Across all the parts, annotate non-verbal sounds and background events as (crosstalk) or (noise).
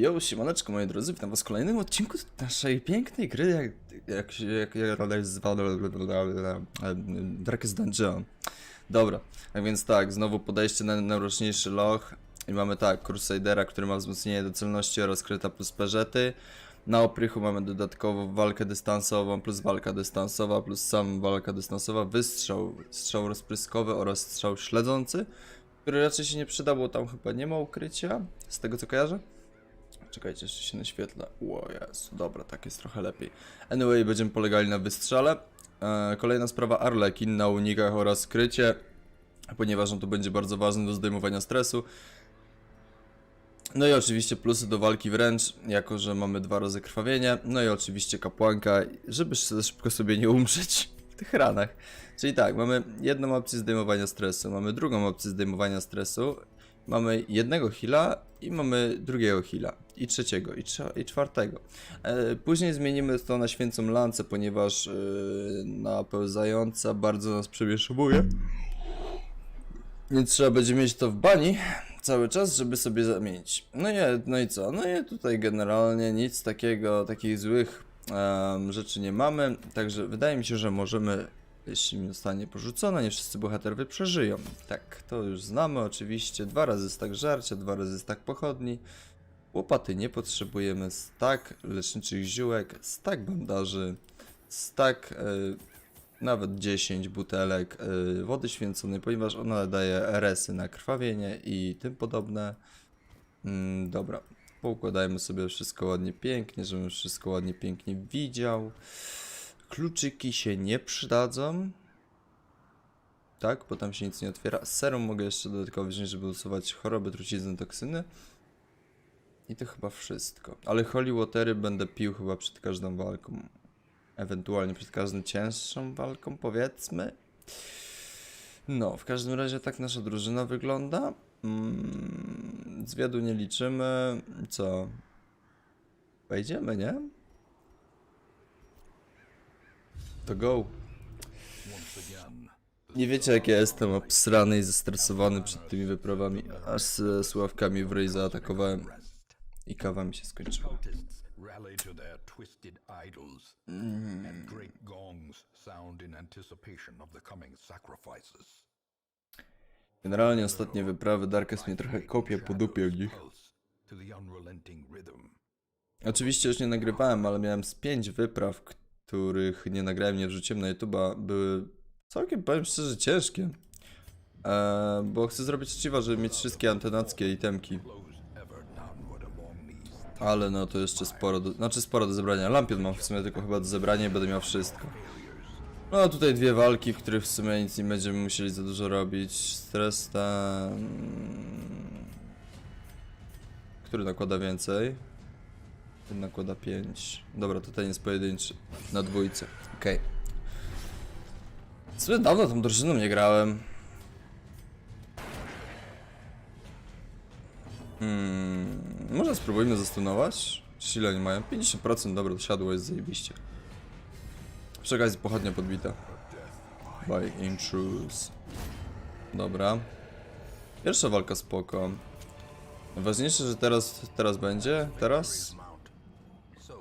Jo, siemaneczko moi drodzy, witam was w kolejnym odcinku naszej pięknej gry, jak, jak się, jak, jak nazywa, Darkest Dungeon. Dobra, tak więc tak, znowu podejście na najmroczniejszy loch i mamy tak, Crusadera, który ma wzmocnienie do celności oraz kryta plus peżety. Na oprychu mamy dodatkowo walkę dystansową plus walka dystansowa plus sam walka dystansowa, wystrzał, strzał rozpryskowy oraz strzał śledzący, który raczej się nie przyda, bo tam chyba nie ma ukrycia, z tego co kojarzę. Czekajcie, jeszcze się naświetla. O Jezu, dobra, tak jest trochę lepiej. Anyway, będziemy polegali na wystrzale. E, kolejna sprawa Arlekin na unikach oraz krycie, ponieważ on tu będzie bardzo ważny do zdejmowania stresu. No i oczywiście plusy do walki wręcz, jako że mamy dwa razy krwawienie. No i oczywiście kapłanka, żeby szybko sobie nie umrzeć (laughs) w tych ranach. Czyli tak, mamy jedną opcję zdejmowania stresu, mamy drugą opcję zdejmowania stresu, mamy jednego heala i mamy drugiego heala. I trzeciego, i, i czwartego. E, później zmienimy to na święcą lancę, ponieważ e, napełzająca bardzo nas przemieszowuje. Więc trzeba będzie mieć to w bani cały czas, żeby sobie zamienić. No i, no i co? No i tutaj generalnie nic takiego, takich złych em, rzeczy nie mamy. Także wydaje mi się, że możemy, jeśli mi zostanie porzucone, nie wszyscy bohaterowie przeżyją. Tak, to już znamy oczywiście. Dwa razy stak żarcia, dwa razy stak pochodni. Łopaty nie potrzebujemy, stak leczniczych ziółek, stak bandaży, stak e, nawet 10 butelek y, wody święconej, ponieważ ona daje RS-y na krwawienie i tym podobne. Mm, dobra, poukładajmy sobie wszystko ładnie, pięknie, żebym wszystko ładnie, pięknie widział. Kluczyki się nie przydadzą. Tak, bo tam się nic nie otwiera. Serum mogę jeszcze dodatkowo wziąć, żeby usuwać choroby, trucizny, toksyny. I to chyba wszystko. Ale holy watery będę pił chyba przed każdą walką. Ewentualnie przed każdą cięższą walką, powiedzmy. No, w każdym razie tak nasza drużyna wygląda. Mm, zwiadu nie liczymy. Co? Wejdziemy, nie? To go. Nie wiecie jak ja jestem obsrany i zestresowany przed tymi wyprawami. Aż z sławkami w ryj zaatakowałem. I kawa mi się skończyła. Sacrifices. Generalnie ostatnie wyprawy Darkest mnie trochę kopie po dupie w nich. Oczywiście już nie nagrywałem, ale miałem z pięć wypraw, których nie nagrałem, nie wrzuciłem na YouTube'a. Były całkiem, powiem szczerze, ciężkie. Eee, bo chcę zrobić czciwa, żeby mieć wszystkie antenackie itemki. Ale no to jeszcze sporo, do, znaczy sporo do zebrania. Lampion mam w sumie tylko chyba do zebrania i będę miał wszystko. No a tutaj dwie walki, w których w sumie nic nie będziemy musieli za dużo robić. Stres ten... Który nakłada więcej? Ten nakłada 5. Dobra, to ten jest pojedynczy. Na dwójce. Okej. W sumie dawno tą drużyną nie grałem. Hmm, może spróbujmy zastunować? Ile mają? 50%, dobra, siadło jest zajebiście. Przy okazji pochodnia podbita. By intruse. Dobra. Pierwsza walka spoko. Najważniejsze, że teraz, teraz będzie. Teraz?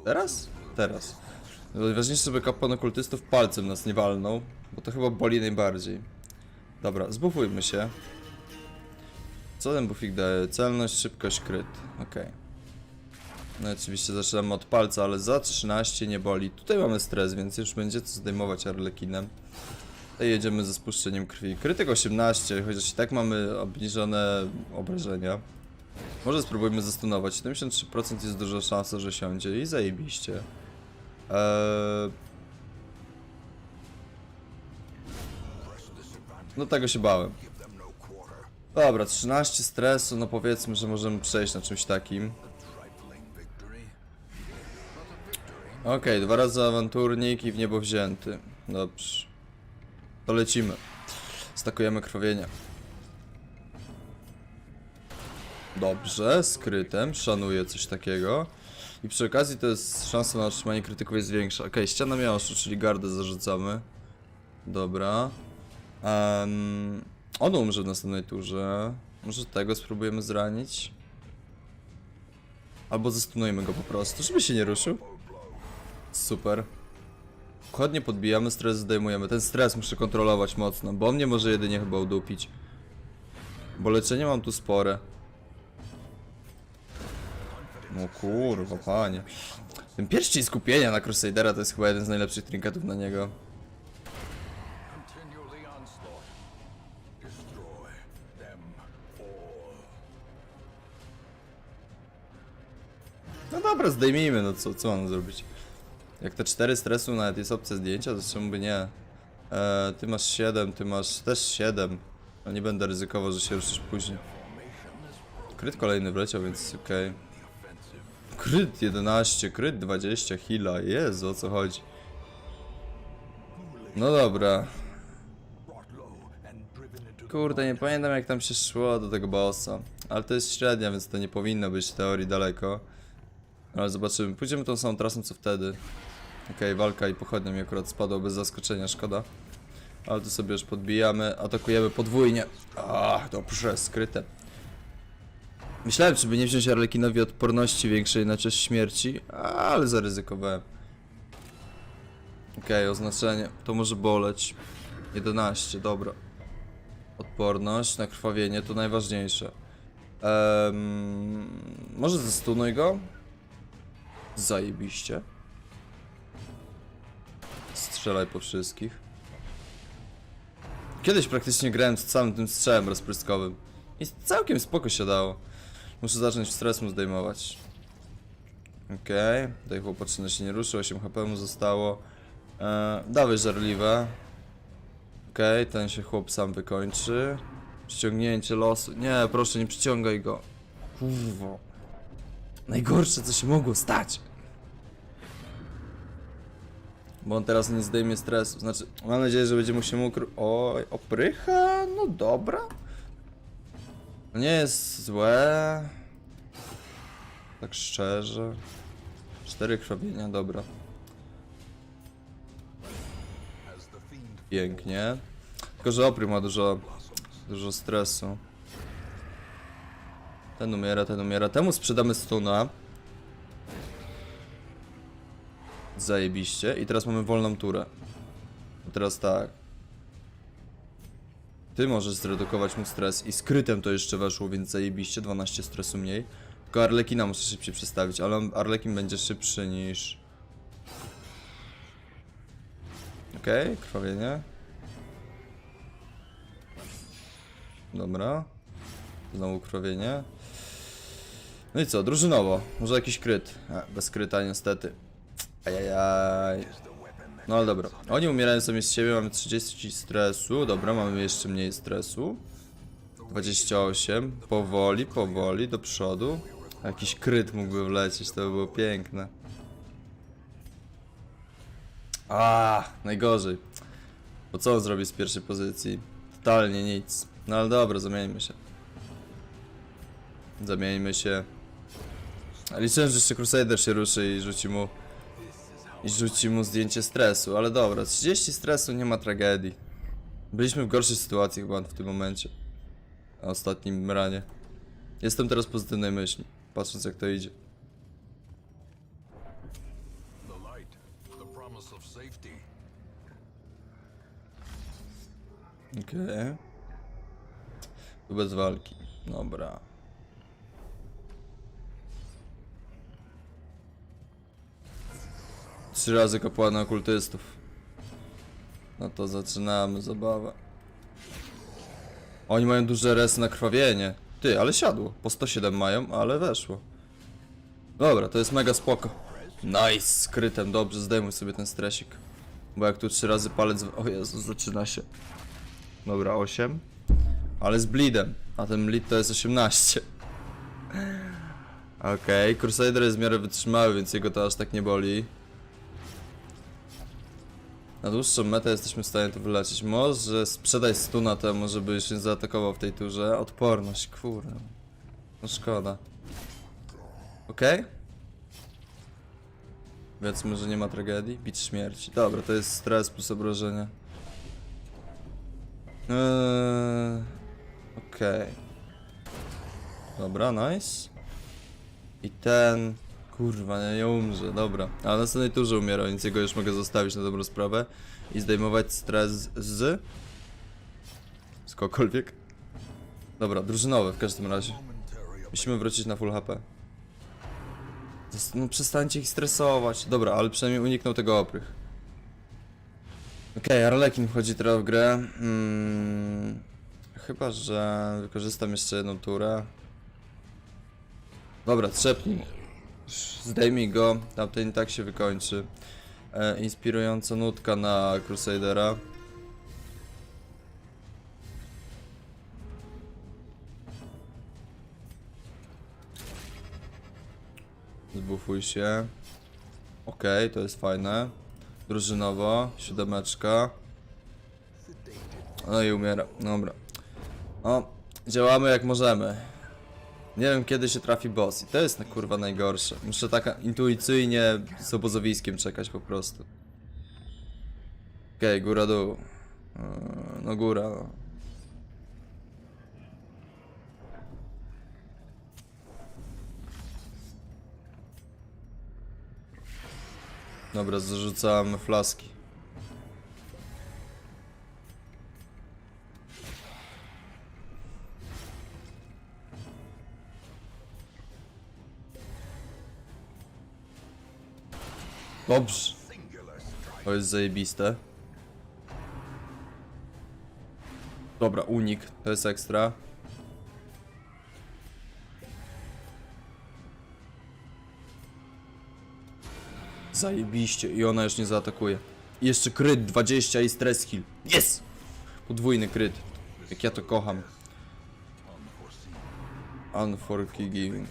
Teraz? Teraz. Najważniejsze, żeby kapłan okultystów palcem nas nie walnął, bo to chyba boli najbardziej. Dobra, zbufujmy się. Co ten bufik daje? Celność, szybkość, kryt. Okej. No i oczywiście zaczynamy od palca, ale za 13 nie boli. Tutaj mamy stres, więc już będzie co zdejmować arlekinem. Tutaj jedziemy ze spuszczeniem krwi. Krytyk 18, chociaż i tak mamy obniżone obrażenia. Może spróbujmy zastunować. 73% jest duża szansa, że siądzie i zajebiście. Eee... No tego się bałem. Dobra, 13 stresu, no powiedzmy, że możemy przejść na czymś takim. Okej, dwa razy awanturnik i w niebo wzięty. Dobrze. To lecimy. Stakujemy krwawienia. Dobrze, skrytem, szanuję coś takiego. I przy okazji to jest szansa na otrzymanie krytyków jest większa. Okej, ściana miałoszu, czyli gardę zarzucamy. Dobra. Um, on umrze w następnej turze. Może tego spróbujemy zranić. Albo zastunujmy go po prostu, żeby się nie ruszył. Super. Chodnie podbijamy, stres zdejmujemy. Ten stres muszę kontrolować mocno, bo mnie może jedynie chyba udupić. Bo leczenie mam tu spore. No kurwa, panie. Ten pierścień skupienia na Crusadera to jest chyba jeden z najlepszych trinketów na niego. No dobra, zdejmijmy, no co, co mam zrobić? Jak te 4 stresu nawet jest opcja zdjęcia, to czemu by nie? Eee, ty masz 7, ty masz też 7. No nie będę ryzykował, że się ruszysz później. Kryt kolejny wleciał, więc okej. Kryt 11, kryt 20, hila, Jezu, o co chodzi? No dobra. Kurde, nie pamiętam jak tam się szło do tego bossa. Ale to jest średnia, więc to nie powinno być w teorii daleko. Ale zobaczymy. Pójdziemy tą samą trasą co wtedy. Okej, walka i pochodnia mi akurat spadła bez zaskoczenia, szkoda. Ale tu sobie już podbijamy, atakujemy podwójnie. Ach, dobrze, skryte. Myślałem, czy by nie wziąć Arlekinowi odporności większej na cześć śmierci, ale zaryzykowałem. Okej, oznaczenie. To może boleć. 11, dobra. Odporność na krwawienie to najważniejsze. Ehm, może zastunuj go? Zajebiście. Strzelaj po wszystkich. Kiedyś praktycznie grałem z całym tym strzałem rozpryskowym. I całkiem spoko się dało. Muszę zacząć stres mu zdejmować. Okej, okay. tutaj chłopaczyna się nie ruszy, 8 HP mu zostało. Eee, dawaj żarliwe. Okej, ten się chłop sam wykończy. Przyciągnięcie losu. Nie, proszę, nie przyciągaj go. Kurwa. Najgorsze, co się mogło stać. Bo on teraz nie zdejmie stresu. Znaczy, mam nadzieję, że będzie mu się mógł... Oj, oprycha? No dobra. No Nie jest złe. Tak szczerze. Cztery krwawienia, dobra. Pięknie. Tylko, że opry ma dużo, dużo stresu. Ten umiera, ten umiera. Temu sprzedamy stuna. Zajebiście. I teraz mamy wolną turę. Teraz tak. Ty możesz zredukować mu stres i skrytem to jeszcze weszło, więc zajebiście. 12 stresu mniej. Tylko Arlekina muszę szybciej przestawić, ale Arlekin będzie szybszy niż... Okej, krwawienie. Dobra. Znowu krwawienie. No i co, drużynowo. Może jakiś kryt. A, bez kryta niestety. Ajajaj. No ale dobra. Oni umierają sami z siebie, mamy 30 stresu. Dobra, mamy jeszcze mniej stresu. 28. Powoli, powoli, do przodu. Jakiś kryt mógłby wlecieć, to by było piękne. A, najgorzej. Bo co on zrobi z pierwszej pozycji? Totalnie nic. No ale dobra, zamieńmy się. Zamieńmy się. Liczyłem, że jeszcze Crusader się ruszy i rzuci mu... I rzuci mu zdjęcie stresu, ale dobra, 30 stresu nie ma tragedii. Byliśmy w gorszej sytuacji chyba w tym momencie. Na ostatnim ranie. Jestem teraz pozytywnej myśli, patrząc jak to idzie. Okej. Tu bez walki. Dobra. Trzy razy kapłana okultystów. No to zaczynamy zabawę. Oni mają duże resy na krwawienie. Ty, ale siadło. Po 107 mają, ale weszło. Dobra, to jest mega spoko. Nice, skrytem, dobrze, zdejmuj sobie ten stresik. Bo jak tu trzy razy palec... O Jezu, zaczyna się. Dobra, 8. Ale z bleedem. A ten bleed to jest 18. (laughs) Okej, Crusader jest w miarę wytrzymały, więc jego to aż tak nie boli. Na dłuższą metę jesteśmy w stanie to wyleczyć. Może sprzedaj stuna temu, żeby się zaatakował w tej turze. Odporność, kurde. No szkoda. Okej? Powiedzmy, że nie ma tragedii. Bić śmierci. Dobra, to jest stres plus obrażenia. Eee, Okej. Dobra, nice. I ten... Kurwa, nie, nie umrze, dobra. A na następnej turze umiera, więc jego już mogę zostawić na dobrą sprawę. I zdejmować stres z... Z kogokolwiek. Dobra, drużynowe w każdym razie. Musimy wrócić na full HP. No przestańcie ich stresować. Dobra, ale przynajmniej uniknął tego oprych. Okej, Arlekin wchodzi teraz w grę. Mm, chyba, że wykorzystam jeszcze jedną turę. Dobra, trzepnij. Zdejmij go, tamten i tak się wykończy. E, inspirująca nutka na Crusadera. Zbufuj się. Okej, to jest fajne. Drużynowo, siódemeczka. No i umiera, dobra. O, działamy jak możemy. Nie wiem kiedy się trafi boss i to jest kurwa najgorsze. Muszę tak intuicyjnie z obozowiskiem czekać po prostu. Okej, góra dół. Eee, No góra. No. Dobra, zarzucam flaski. Dobrze. To jest zajebiste. Dobra, unik. To jest ekstra. Zajebiście. I ona już nie zaatakuje. I jeszcze kryt 20 i stres heal. Yes! Podwójny kryt. Jak ja to kocham. Unforgiving.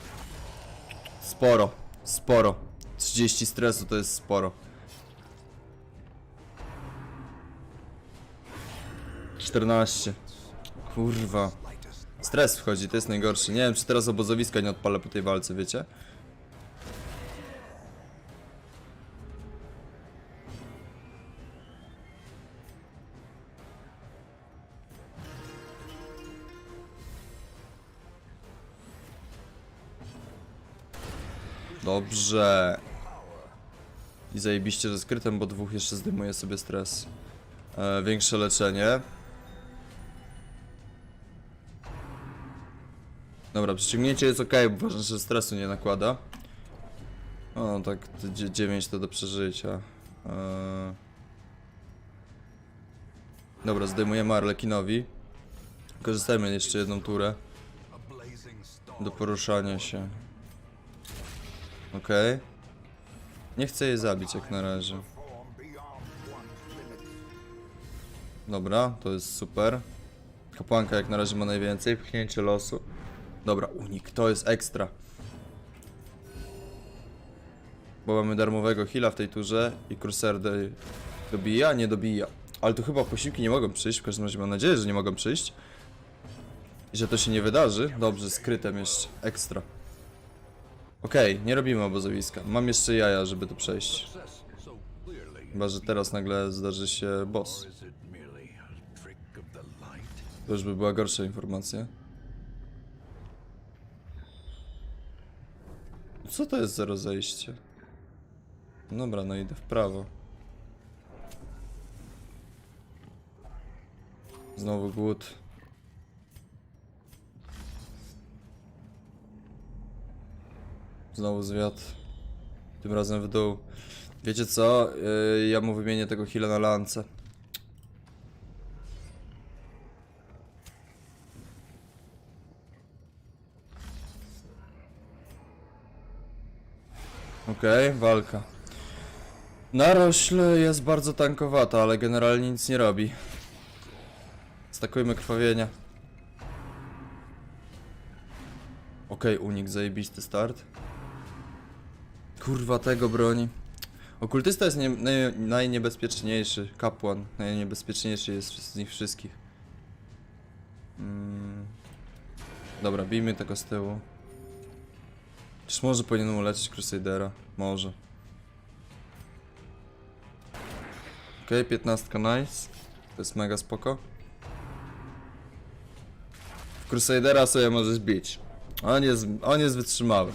Sporo. Sporo. 30 stresu to jest sporo. 14. Kurwa. Stres wchodzi, to jest najgorszy. Nie wiem, czy teraz obozowiska nie odpalę po tej walce, wiecie? Dobrze. I zajebiście, że skrytem, bo dwóch jeszcze zdejmuje sobie stres. E, większe leczenie. Dobra, przyciągnięcie jest ok, bo ważne, że stresu nie nakłada. O, tak, 9 to do przeżycia. E... Dobra, zdejmujemy Arlekinowi. Korzystajmy jeszcze jedną turę do poruszania się. Okej. Nie chcę jej zabić jak na razie. Dobra, to jest super. Kapłanka jak na razie ma najwięcej, pchnięcie losu. Dobra, unik, to jest ekstra. Bo mamy darmowego heala w tej turze i Crusader dobija, nie dobija. Ale tu chyba posiłki nie mogą przyjść, w każdym razie mam nadzieję, że nie mogą przyjść. I że to się nie wydarzy. Dobrze, skrytem jeszcze, ekstra. Okej, nie robimy obozowiska. Mam jeszcze jaja, żeby tu przejść. Chyba, że teraz nagle zdarzy się boss. To już by była gorsza informacja. Co to jest za rozejście? Dobra, no idę w prawo. Znowu głód. Znowu zwiat. Tym razem w dół. Wiecie co? Yy, ja mu wymienię tego heala na lance. Okej, walka. Narośl jest bardzo tankowata, ale generalnie nic nie robi. Stakujmy krwawienia. Okej, unik, zajebisty start. Kurwa, tego broni. Okultysta jest nie, naj, najniebezpieczniejszy. Kapłan najniebezpieczniejszy jest z nich wszystkich. Mm. Dobra, bijmy tego z tyłu. Czyż może powinienem uleczyć Crusadera? Może. Okej, 15 nice. To jest mega spoko. W Crusadera sobie możesz bić. On jest, on jest wytrzymały.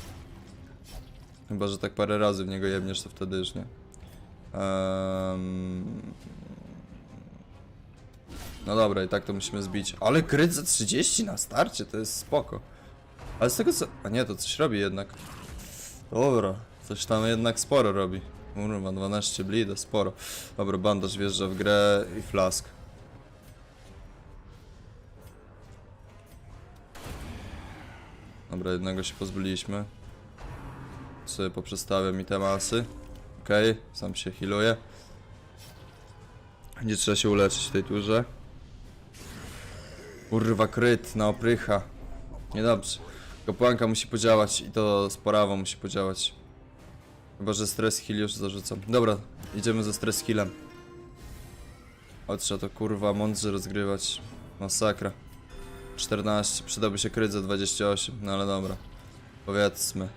Chyba, że tak parę razy w niego jebniesz, to wtedy już nie. Ehm... No dobra, i tak to musimy zbić. Ale kryt za 30 na starcie, to jest spoko. Ale z tego co... A nie, to coś robi jednak. Dobra, coś tam jednak sporo robi. Kurwa, 12 blida, sporo. Dobra, bandaż wjeżdża w grę i flask. Dobra, jednego się pozbyliśmy. Sobie poprzestawiam mi te masy. Okej, sam się healuje. Nie trzeba się uleczyć w tej turze. Kurwa, kryt na oprycha. Niedobrze. Kapłanka musi podziałać i to sporawo musi podziałać. Chyba, że stres heal już zarzucam. Dobra, idziemy ze stres healem. O, trzeba to kurwa mądrze rozgrywać. Masakra. 14, przydałby się kryt za 28, no ale dobra. Powiedzmy.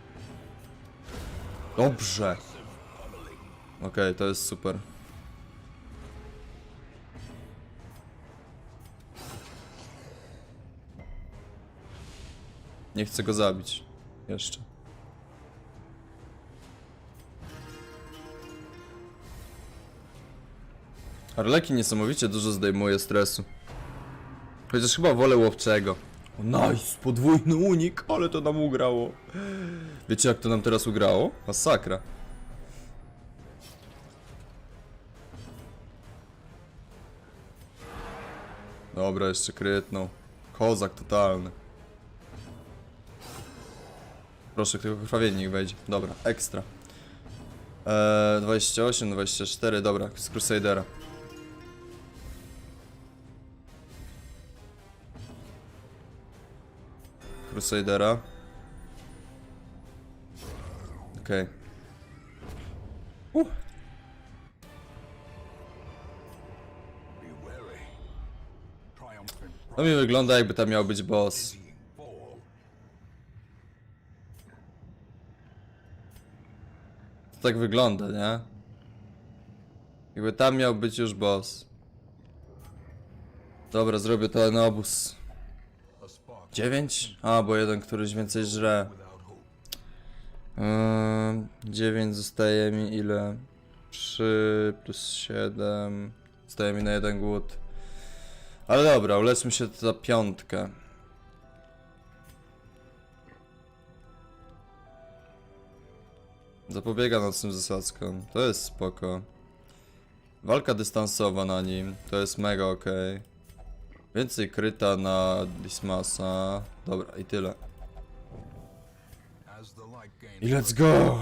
Dobrze. Okej, to jest super. Nie chcę go zabić. Jeszcze. Arleki niesamowicie dużo zdejmuje stresu. Chociaż chyba wolę łowczego. Nice! Podwójny unik, ale to nam ugrało. Wiecie jak to nam teraz ugrało? Masakra. Dobra, jeszcze krytnął. Kozak totalny. Proszę, tylko krwawienie wejdzie. Dobra, ekstra. Eee, 28, 24, dobra, z Crusadera. Crusadera. Okej. Uh. Wary. Triumphant To mi wygląda jakby tam miał być boss. To tak wygląda, nie? Jakby tam miał być już boss. Dobra, zrobię to na obóz. A spark 9? A, bo jeden któryś więcej żre. Yy, 9 zostaje mi ile? 3 plus 7. Zostaje mi na jeden głód. Ale dobra, uleczmy się za piątkę. Zapobiega nocnym zasadzkom. To jest spoko. Walka dystansowa na nim. To jest mega ok. Więcej kryta na Dismasa. Dobra, i tyle. I let's go!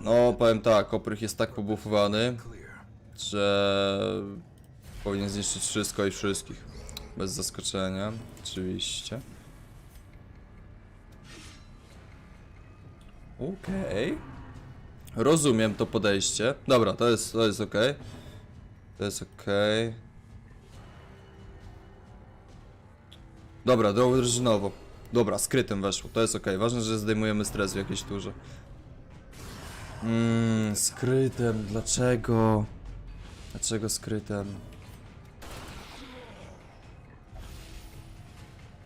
No, powiem tak, oprych jest tak pobufowany, że powinien zniszczyć wszystko i wszystkich. Bez zaskoczenia, oczywiście. Okej. Rozumiem to podejście. Dobra, to jest, to jest okej. To jest okej. Dobra, drużynowo. Dobra, skrytem weszło, to jest okej. Ważne, że zdejmujemy stres w jakiejś turze. Mmm, skrytem, dlaczego? Dlaczego skrytem?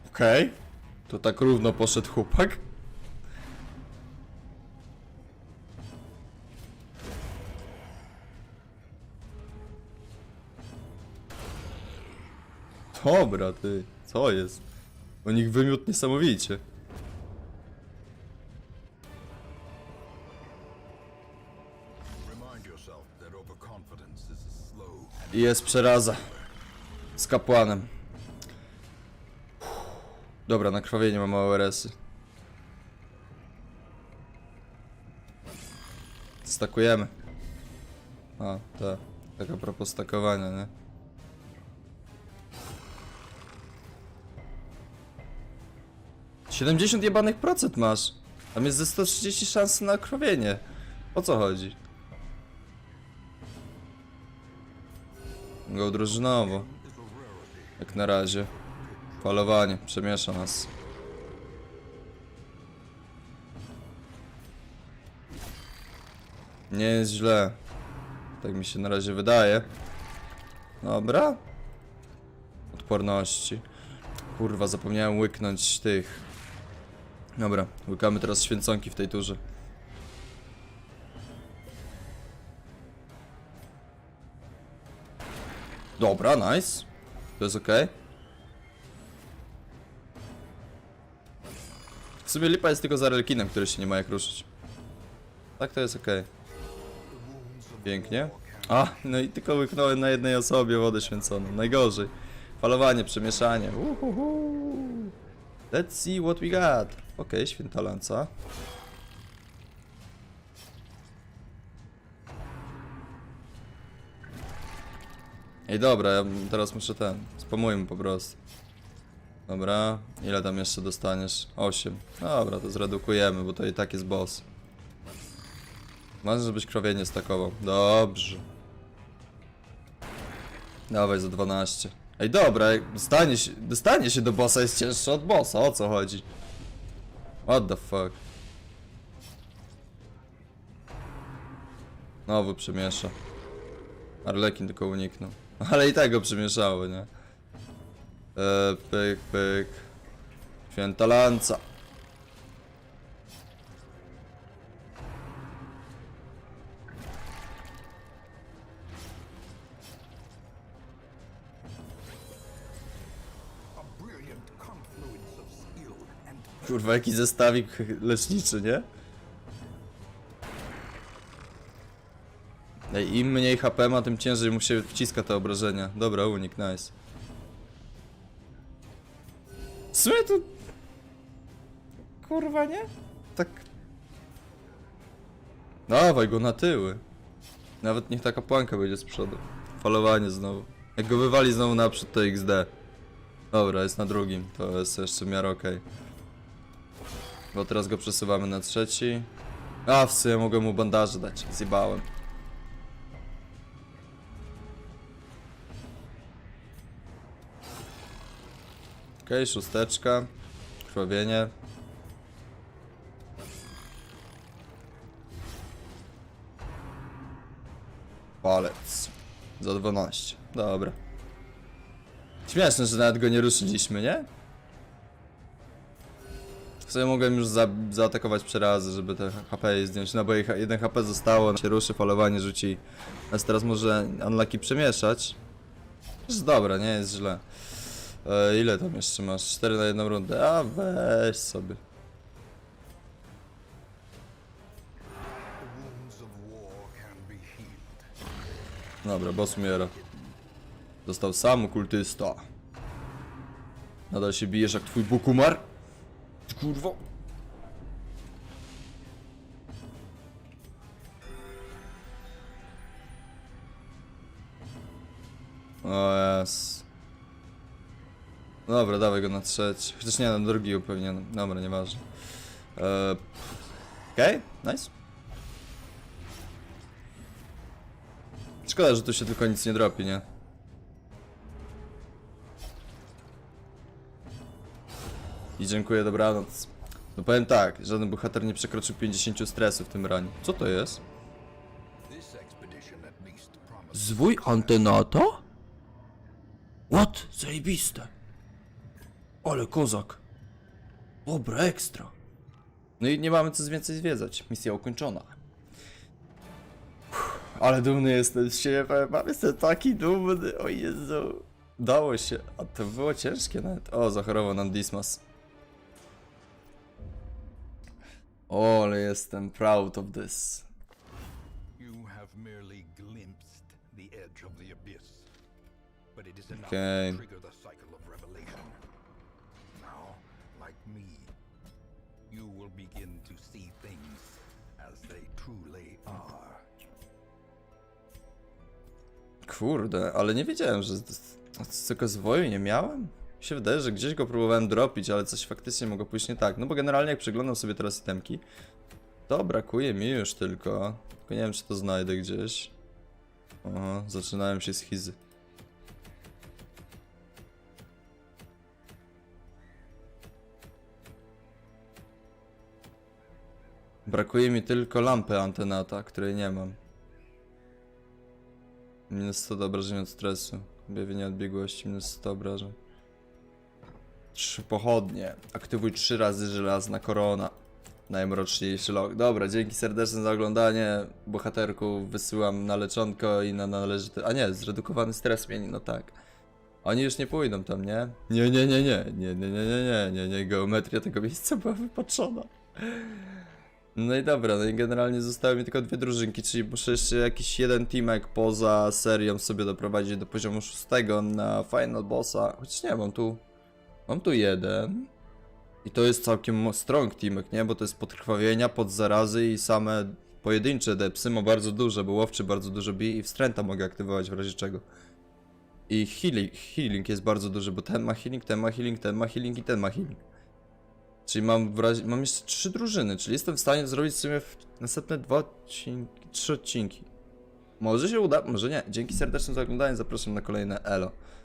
Okej. To tak równo poszedł chłopak. Dobra, ty, co jest? U nich wymiot niesamowicie. I jest przeraza. Z kapłanem. Dobra, na krwawienie mam małe resy. Stakujemy. A, tak. Tak a propos stakowania, nie? Siedemdziesiąt jebanych procent masz. Tam jest ze 130 szans na krwawienie. O co chodzi? Go drużynowo. Jak na razie. Falowanie, przemiesza nas. Nie jest źle. Tak mi się na razie wydaje. Dobra. Odporności. Kurwa, zapomniałem łyknąć tych. Dobra, łykamy teraz święconki w tej turze. Dobra, nice. To jest ok. W sumie lipa jest tylko za relkinem, który się nie ma jak ruszyć. Tak to jest ok. Pięknie. A, no i tylko łyknąłem na jednej osobie wodę święconą. Najgorzej. Falowanie, przemieszanie. Uhuhu. Let's see what we got. Okej, święta lanca. Ej, dobra, ja teraz muszę ten. Spamujmy po prostu. Dobra, ile tam jeszcze dostaniesz? 8. Dobra, to zredukujemy, bo to i tak jest boss. Ważne, żebyś krowienie stakował. Dobrze. Dawaj za 12. Ej, dobra, jak dostanie się, dostanie się do bossa jest cięższe od bossa, o co chodzi? What the fuck? Znowu przemiesza. Arlekin tylko uniknął. (laughs) Ale i tak go przemieszało, nie? Eee, pyk, pyk. Święta lanca. Kurwa, jaki zestawik leczniczy, nie? Ej, im mniej HP ma, tym ciężej mu się wciska te obrażenia. Dobra, unik, nice. Sumie to... Kurwa, nie? Tak... Dawaj go na tyły. Nawet niech ta kapłanka będzie z przodu. Falowanie znowu. Jak go wywali znowu naprzód, to XD. Dobra, jest na drugim. To jest jeszcze w miarę okej. Bo teraz go przesuwamy na trzeci. A, w sumie mogłem mu bandaże dać. Zjebałem. Okej, szósteczka. Krwawienie. Palec. Za 12. Dobra. Śmieszne, że nawet go nie ruszyliśmy, nie? W sumie mogłem już za, zaatakować trzy razy, żeby te HP zdjąć, no bo jej, jeden HP zostało, się ruszy, falowanie rzuci. Więc teraz może Unlucky przemieszać. Jest dobra, nie jest źle. E, ile tam jeszcze masz? 4 na jedną rundę, a weź sobie. Dobra, boss umiera. Został sam kultysta. Nadal się bijesz jak twój bukumar? Kurwo. O jes. Dobra, dawaj go na trzeci. Chociaż nie, na drugi upewniony. Dobra, nieważne. Eee, Okej, nice. Szkoda, że tu się tylko nic nie dropi, nie? I dziękuję, dobranoc. No powiem tak, żaden bohater nie przekroczył 50 stresu w tym ranie. Co to jest? Zwój antenata? What? Zajebiste. Ale kozak. Dobra, ekstra. No i nie mamy co więcej zwiedzać. Misja ukończona. Ale dumny jestem z siebie, wam, jestem taki dumny, o Jezu. Dało się, a to było ciężkie nawet. O, zachorował nam Dismas. O, ale jestem proud of this. you have merely glimpsed the edge of the abyss. But it is enough Okay. to trigger the cycle of revelation. Now, like me, you will begin to see things as they truly are. Kurde, ale nie wiedziałem, że z- tego zwoju nie miałem. Się wydaje, że gdzieś go próbowałem dropić, ale coś faktycznie mogło pójść nie tak. No bo generalnie jak przeglądam sobie teraz itemki, to brakuje mi już tylko. Tylko nie wiem, czy to znajdę gdzieś. Oho, zaczynałem się schizy. Brakuje mi tylko lampy antenata, której nie mam. Minus 100 do obrażeń od stresu. Objawienie odbiegłości, minus 100 obrażeń. Trzy pochodnie. Aktywuj trzy razy żelazna korona. Najmroczniejszy lok. Dobra, dzięki serdeczne za oglądanie. Bohaterku wysyłam na leczonko i na należyty... A nie, zredukowany stres mieli, no tak. Oni już nie pójdą tam, nie? Nie, nie, nie, nie, nie, nie, nie, nie, nie, nie, nie, geometria tego miejsca była wypatrzona. No i dobra, no i generalnie zostały mi tylko dwie drużynki, czyli muszę jeszcze jakiś jeden teamek poza serią sobie doprowadzić do poziomu szóstego na final bossa. Chociaż nie, mam tu... Mam tu jeden. I to jest całkiem strong teamek, nie? Bo to jest podkrwawienia, podzarazy i same pojedyncze depsy ma bardzo duże, bo łowczy bardzo dużo bije i wstręta mogę aktywować w razie czego. I healing, healing jest bardzo duży, bo ten ma healing, ten ma healing, ten ma healing i ten ma healing. Czyli mam, w razie, mam jeszcze trzy drużyny, czyli jestem w stanie zrobić sobie w następne dwa odcinki, trzy odcinki. Może się uda, może nie. Dzięki serdeczne za oglądanie, zapraszam na kolejne elo.